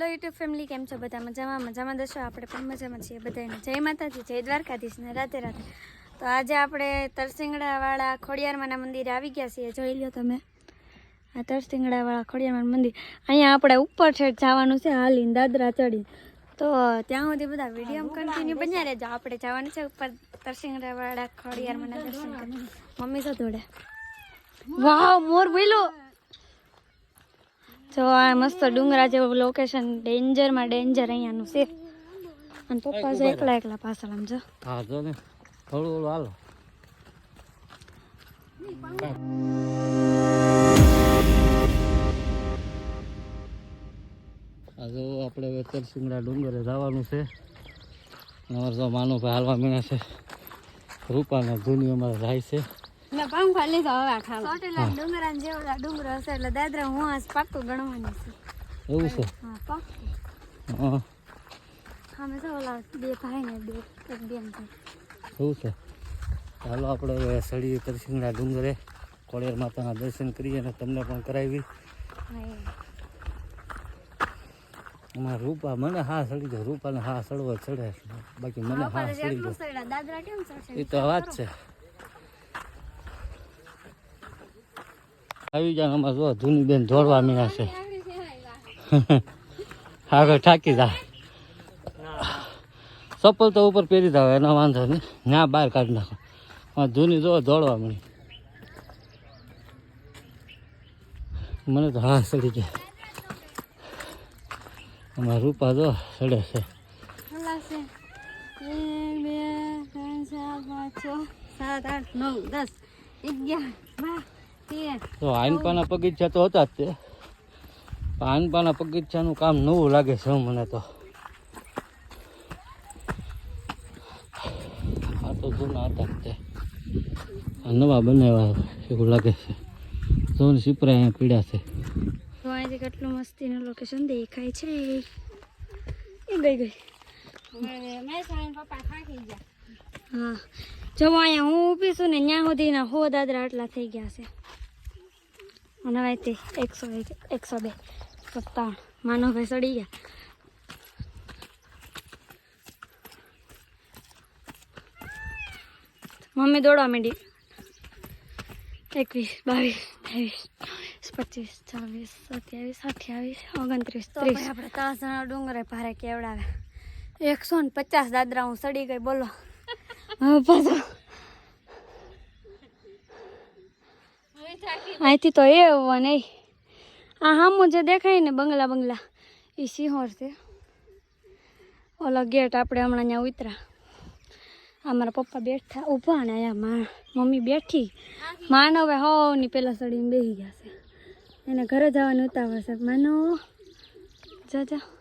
Hello YouTube family કેમ છો બધા મજામાં? મજામાં દશો આપણે પણ મજામાં છીએ બધાને જય માતાજી, જય દ્વારકાધીશ ને રાતે રાધે. તો આજે આપણે તરસિંગડાવાળા ખોડિયારમાના મંદિરે આવી ગયા છીએ. જોઈ લો તમે. આ તરસિંગડાવાળા ખોડિયારમાંનું મંદિર. અહીંયા આપણે ઉપર છે, જવાનું છે હાલીને દાદરા ચડી. તો ત્યાં સુધી બધા વીડિયો કન્ટિન્યુ બન્યા રહેજો. આપણે જવાનું છે ઉપર તરસિંગડાવાળા ખોડિયારમાંના દર્શન મમ્મી તો દોડે વાવ, મોર બોલો જો આ મસ્ત ડુંગરા જેવું લોકેશન ડેન્જરમાં ડેન્જર અહીંયાનું છે. અને પપ્પા છે એકલા એકલા પાછળ આમ જો. હા જો ને. થોડું થોડું હાલો. જો આપણે હવે તરસિંગડા ડુંગરે જવાનું છે. અમારે તો માનો ભાઈ હાલવા મીણા છે. રૂપાના જૂની અમારે જાય છે. ચોટીલા ડુંગરા જેવો ડુંગર હશે એટલે દાદરા હું આજ પાકું ગણવાની છે. એવું છે? હા અમે તો ઓલા બે ભાઈ ને બે એક બેન છે. એવું છે? ચાલો આપણે હવે સળી તરસિંગડા ડુંગરે. કોળેર માતાના દર્શન કરીએ અને તમને પણ કરાવી. અમારા રૂપા મને હા સડી જાય રૂપાને હા સડવો ચડે બાકી મને હા સડી જાય દાદરા કેમ એ તો વાત છે. આવી જાય અમારે જો જૂની બેન દોડવા મીના છે. આગળ ઠાકી જા. ચપ્પલ તો ઉપર પહેરી દાવ એનો વાંધો નહીં. ના, બહાર કાઢી નાખો. હા જૂની જો દોડવા મળી. મને તો હા સડી જાય અમારા રૂપા જો સડે છે. સાત, આઠ, નવ, દસ, અગિયાર તો આનપાના બગીચા તો હતા જ તે. પણ પગીચાનું બગીચાનું કામ નવું લાગે છે મને તો. આ તો જૂના હતા જ તે. આ નવા બનાવ્યા એવું લાગે છે. જોન સિપરા અહીંયા પીડા છે. તો અહીંથી કેટલું મસ્તીનું લોકેશન દેખાય છે. એ ગઈ ગઈ. હા. જો અહીંયા હું ઊભી છું ને ત્યાં સુધીના હો દાદરા આટલા થઈ ગયા છે. અને અહીંથી એકસો એક એકસો બે સત્તાવન. માનો ભાઈ સડી ગયા. મમ્મી દોડવા માંડી. એકવીસ બાવીસ ત્રેવીસ ચોવીસ પચીસ છવ્વીસ સત્યાવીસ અઠ્યાવીસ ઓગણત્રીસ ત્રીસ. આપણે તાસણા ડુંગરે ભારે કેવડાવે એકસો ને પચાસ દાદરા હું સડી ગઈ બોલો. હવે પાછો. અહીંથી તો એ હોવા નહીં. આ હામું જે દેખાય ને બંગલા બંગલા એ સિંહોર છે. ઓલો ગેટ આપણે હમણાં ત્યાં ઉતરા. આ મારા પપ્પા બેઠા, ઊભા ને અહીંયા મા, મમ્મી બેઠી. માનવે હવે પહેલાં સડીને બેસી ગયા છે. એને ઘરે જવાનું ઉતાવળ છે. માનો, જા જા.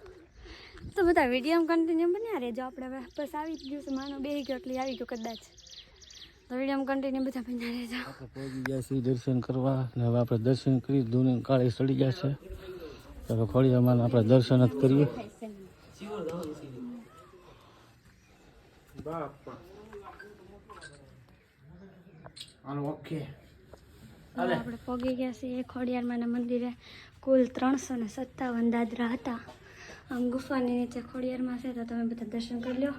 તો બધા વીડિયો કન્ટિન્યુ બન્યા રહેજો. આપણે હવે બસ આવી જ ગયું છે. માનો બે ગયો એટલે આવી ગયો કદાચ. તો વીડિયો કન્ટિન્યુ બધા બન્યા રહેજો. આપણે પહોંચી ગયા છીએ દર્શન કરવા. ને હવે આપણે દર્શન કરી દૂને કાળી સડી ગયા છે. તો હવે ખોડિયામાં આપણે દર્શન જ કરીએ. આપણે પગી ગયા છીએ ખોડિયારમાંના મંદિરે. કુલ ત્રણસો ને સત્તાવન દાદરા હતા. આમ ગુફાની નીચે ખોડિયારમાં છે તો તમે બધા દર્શન કરી લો.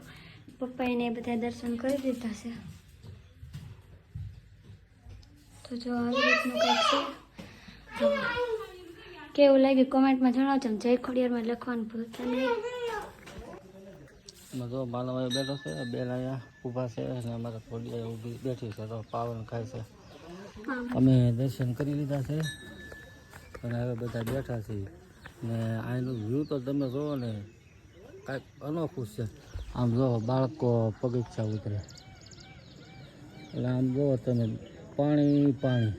પપ્પાએ બધા દર્શન કરી દીધા છે. તો જો આવી રીતનું કંઈક છે. તો કેવું લાગ્યું કોમેન્ટમાં જણાવજો જય ખોડિયારમાં લખવાનું ભૂલતા નહીં. જો બેઠો છે બેન અહીંયા ઊભા છે અને અમારા ખોડિયા ઊભી બેઠી છે તો પાવન ખાય છે. અમે દર્શન કરી લીધા છે અને હવે બધા બેઠા છીએ. ને અહીંનું વ્યૂ તો તમે ને, કાંઈક અનોખું છે. આમ જો બાળકો પગીચા ઉતરે. એટલે આમ જુઓ તમે પાણી પાણી.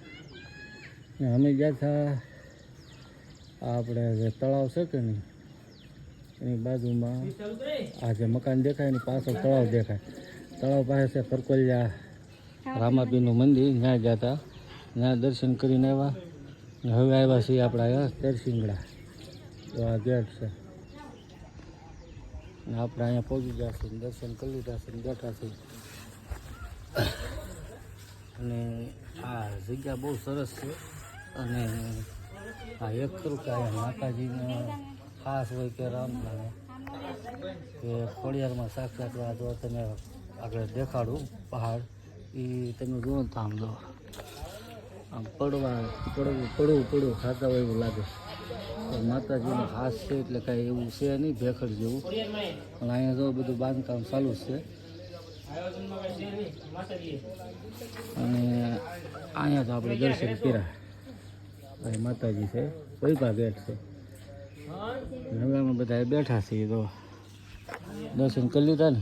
ને અમે ગયા હતા આપણે જે તળાવ છે કે નહીં, એની બાજુમાં આ જે મકાન દેખાય એની પાછળ તળાવ દેખાય. તળાવ પાસે છે પરકોલિયા રામાપીનું મંદિર, ત્યાં ગયા હતા ત્યાં દર્શન કરીને આવ્યા. હવે આવ્યા છીએ આપણા તરસિંગડા. તો આ ગેટ છે. આપણે અહીંયા પહોંચી ગયા છીએ દર્શન કરી લીધા છે બેઠા છે અને આ જગ્યા બહુ સરસ છે. અને આ એક ખરું કે માતાજીને ખાસ હોય કે રામલાને કે ખોડિયારમાં સાક્ષાત આ તમે આગળ દેખાડું પહાડ એ તમે જુઓ તો આમ આમ પડવા, પડવું પડવું પડવું ખાતા હોય એવું લાગે માતાજીનો હાથ છે એટલે કાંઈ એવું છે નહીં, ભેખડ જેવું. પણ અહીંયા જો બધું બાંધકામ ચાલુ છે. અને અહીંયા તો આપણે દર્શન કર્યા. અહીં માતાજી છે વૈભા ગેટ છે. હવે અમે બધા બેઠા છીએ તો દર્શન કરી લીધા ને?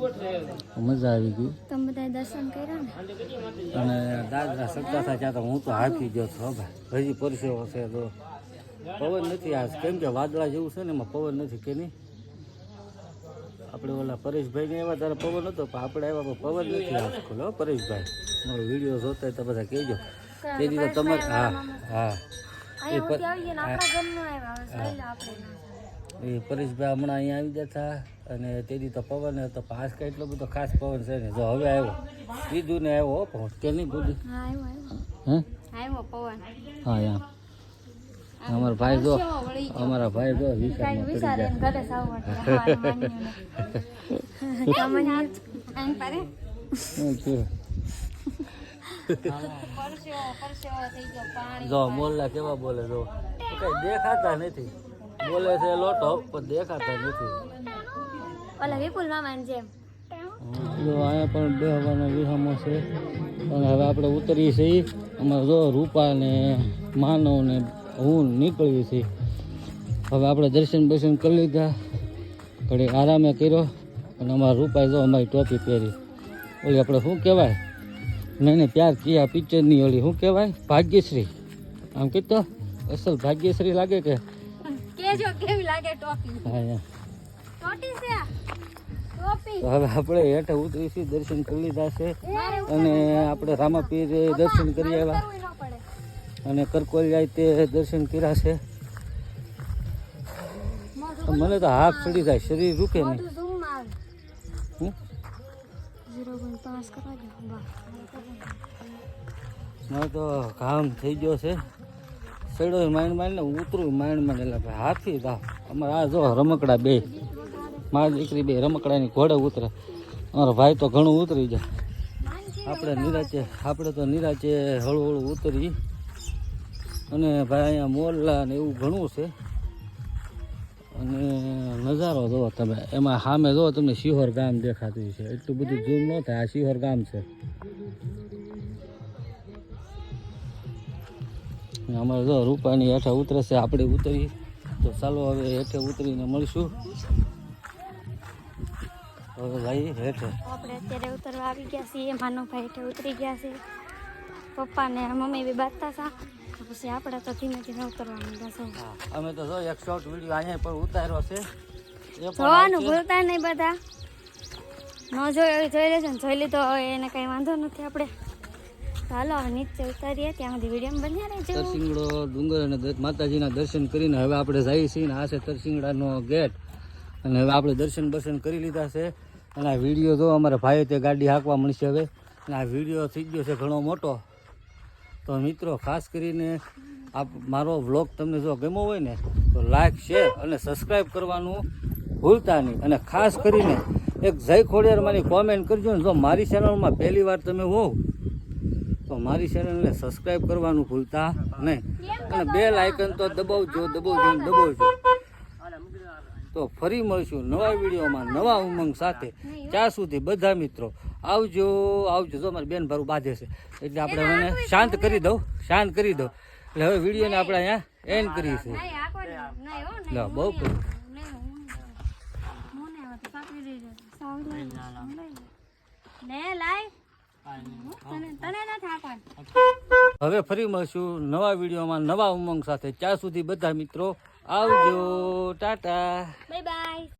મજા આવી ગઈ. તમે બધા દર્શન કર્યા ને? અને દાદરા સત્તા થાય તો હું તો હાકી ગયો છું ભાઈ. હજી પરસેવો છે તો પવન નથી આ કેમ કે વાદળા જેવું છે ને એમાં પવન નથી કે નહીં? આપણે ઓલા પરેશભાઈ ને આવ્યા ત્યારે પવન હતો પણ આપણે આવ્યા પવન નથી હો પરેશભાઈ. મારો વીડિયો જોતા તો બધા કહેજો. તે તો તમે હા હા. એ પરેશભાઈ હમણાં અહીંયા આવી ગયા હતા અને તેથી તો પવન હતો પાસ કાંઈ એટલો બધો ખાસ પવન છે ને જો હવે આવ્યો. કીધું ને આવ્યો હો કે નહીં બોલી હા યા. અમારા ભાઈ જો અમારા ભાઈ જો વિચારમાં પડી ગયો. જો મોલ્લા કેવા બોલે જો. કઈ દેખાતા નથી. બોલે છે લોટો પણ દેખાતા નથી. ઓલા વિપુલ મામાની જેમ. જો અહીંયા પણ બેહવાનો વિહામો છે. અને હવે આપણે ઉતરીએ છીએ. અમારે જો રૂપા ને માનવ ને હું નીકળીએ છીએ. હવે આપણે દર્શન બર્શન કરી લીધા. ઘડી આરામે કર્યો. અને અમારા રૂપાએ જો અમારી ટોપી પહેરી. ઓલી આપણે શું કહેવાય? નહીં નહીં પ્યાર કિયા પિક્ચરની ઓલી શું કહેવાય? ભાગ્યશ્રી. આમ કીધો? અસલ ભાગ્યશ્રી લાગે કે કેજો કેવી લાગે ટોપી? ટોટી છે તો હવે આપણે હેઠે ઉતરીશું દર્શન કરી લીધા છે. અને આપણે રામાપીર દર્શન કરી આવ્યા. અને કરકોલિયા તે દર્શન કર્યા છે. મને તો હાફ ચડી જાય શરીર રૂકે નહીં. મોટું zoom આવે. હું? 0.5 કરવા દો. બા મને તો કામ થઈ ગયો છે. સડો માઇન્ડ માંડ ને ઉતરું માંડ માંડ એટલે ભાઈ હાથી દા અમારે આ જો રમકડા બે. મારી દીકરી બે રમકડાની ઘોડે ઉતરે. અમારો ભાઈ તો ઘણું ઉતરી જાય આપણે નિરાચે આપણે તો નિરાચે હળુહળું ઉતરી. અને ભાઈ અહીંયા મોરલા ને એવું ઘણું છે. અને નજારો જુઓ તમે. એમાં સામે જુઓ તમને શિહોર ગામ દેખાતું છે. એટલું બધું જૂન ન થાય. આ શિહોર ગામ છે. અમારે જો રૂપાની હેઠે ઉતરે છે આપણે ઉતરી તો ચાલો હવે હેઠે ઉતરીને મળશું. હવે ભાઈ હેઠે. આપણે અત્યારે ઉતરવા આવી ગયા છીએ. માનુભાઈ હેઠે ઉતરી ગયા છે. પપ્પા ને મમ્મી બી બાંધતા હતા. પછી આપણે તો ધીમે ધીમે ઉતરવા માંડ્યા છે. અમે તો જો એક શોર્ટ વીડિયો અહીંયા પણ ઉતાર્યો છે. જોવાનું ભૂલતા નહીં બધા. ન જોયો હોય જોઈ લેજો ને. જોઈ લીધો એને કઈ વાંધો નથી આપણે. તો નીચે ઉતારીએ ત્યાં સુધી વીડિયો બન્યા રહેજો. તરસિંગડો, ડુંગર અને માતાજીના દર્શન કરીને હવે આપણે જઈએ છીએ ને આ છે તરસિંગડાનો ગેટ. અને હવે આપણે દર્શન બર્શન કરી લીધા છે. અને આ વીડિયો જો અમારા ભાઈએ તે ગાડી હાંકવા મળશે હવે. અને આ વીડિયો થઈ ગયો છે ઘણો મોટો. તો મિત્રો, ખાસ કરીને આપ, મારો વ્લોગ તમને જો ગમ્યો હોય ને, તો લાઈક, શેર અને સબસ્ક્રાઈબ કરવાનું ભૂલતા નહીં. અને ખાસ કરીને એક જય ખોડિયાર મારી કોમેન્ટ કરજો ને, જો મારી ચેનલમાં પહેલી વાર તમે હો તો મારી ચેનલને સબસ્ક્રાઈબ કરવાનું ભૂલતા નહીં. અને બે લાઇકન તો દબાવજો દબાવજો દબાવજો. તો ફરી મળશું નવા વિડીયોમાં નવા ઉમંગ સાથે. ત્યાં સુધી બધા મિત્રો આવજો આવજો. જો મારી બેન ભારું બાંધે છે એટલે આપણે મને શાંત કરી દઉં શાંત કરી દઉં. એટલે હવે વિડીયોને આપણે અહીંયા એન્ડ કરીએ છીએ. નહીં આખો નહીં નહીં હો નહીં. લો બહુ ને લાય. હવે ફરી મળશું નવા વિડીયોમાં નવા ઉમંગ સાથે. ત્યાં સુધી બધા મિત્રો આવજો. ટાટા. Bye bye